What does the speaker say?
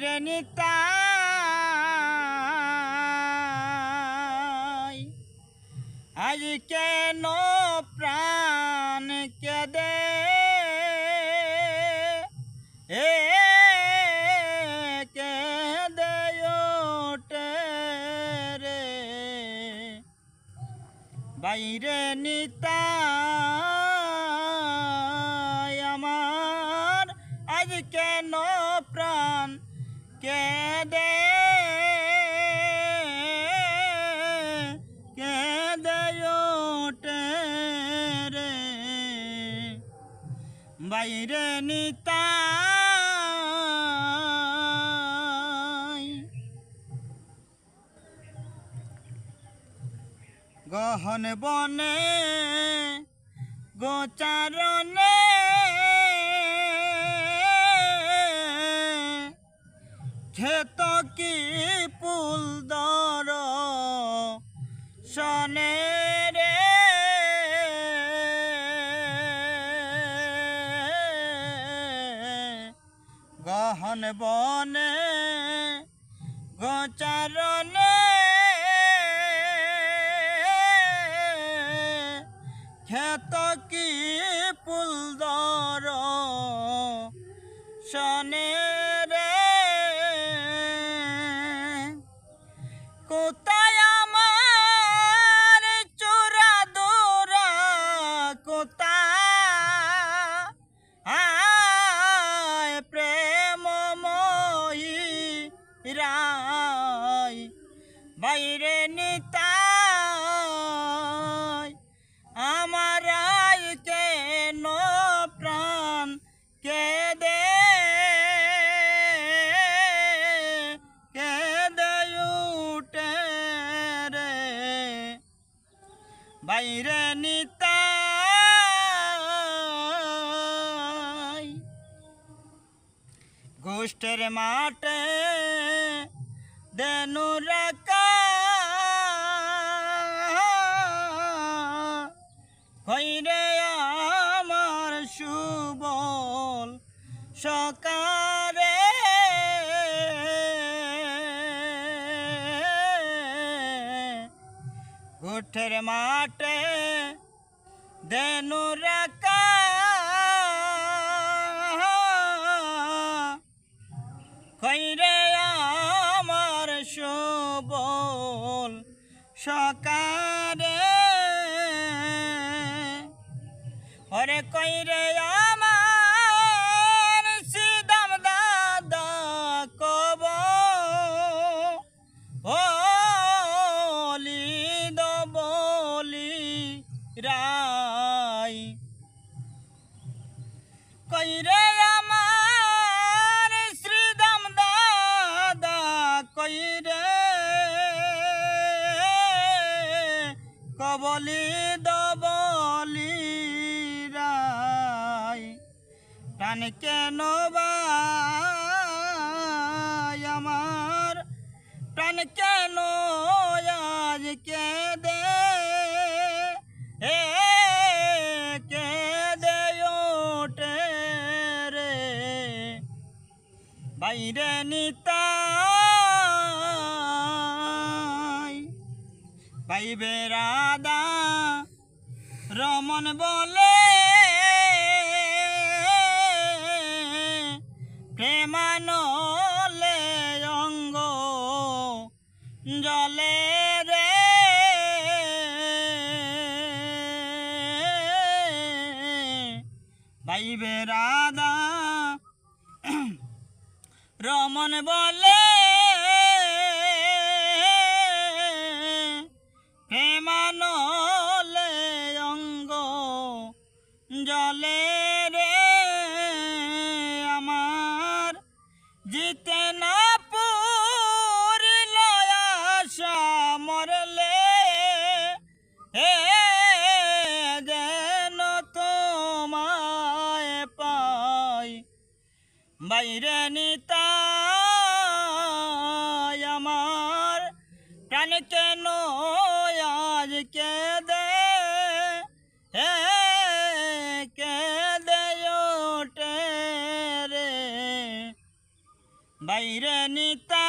বাইরে নিতাই। আজ কেন প্রাণ কেদে? এ কেদে ওঠে রে। বাইরে নিতাই আমার, আজ কেন প্রাণ কেদে কেদে ওঠে রে। বাইরে নিতাই। গহন বনে গোচারণে ক্ষেত কি পুল দর সনে রে। গহন বনে গোচারণে ক্ষেত রাই বাইরে নিতাই, আমার কেন প্রাণ কে দে কে দে উঠে রে? বাইরে নিতাই, গোষ্ঠের মাঠে দেনু রাকা হইরে আমার সুবল সকারে। গোঠের মাঠে দেনু রাকা আমার সবল সকারে ওরে কইরে আমার কেন বাই আমার? প্রাণ কেন আজ কে দে এ কে দে ওঠে রে। বাইরে নিতাই পাইবে রাধা রমন বলে পাইবে রাধা। রমন বলে প্রেমানলে অঙ্গ জলে বাইরে নিতা আমার প্রাণ কেন আজ কে দে হে কে দে রে? বাইরে নিতা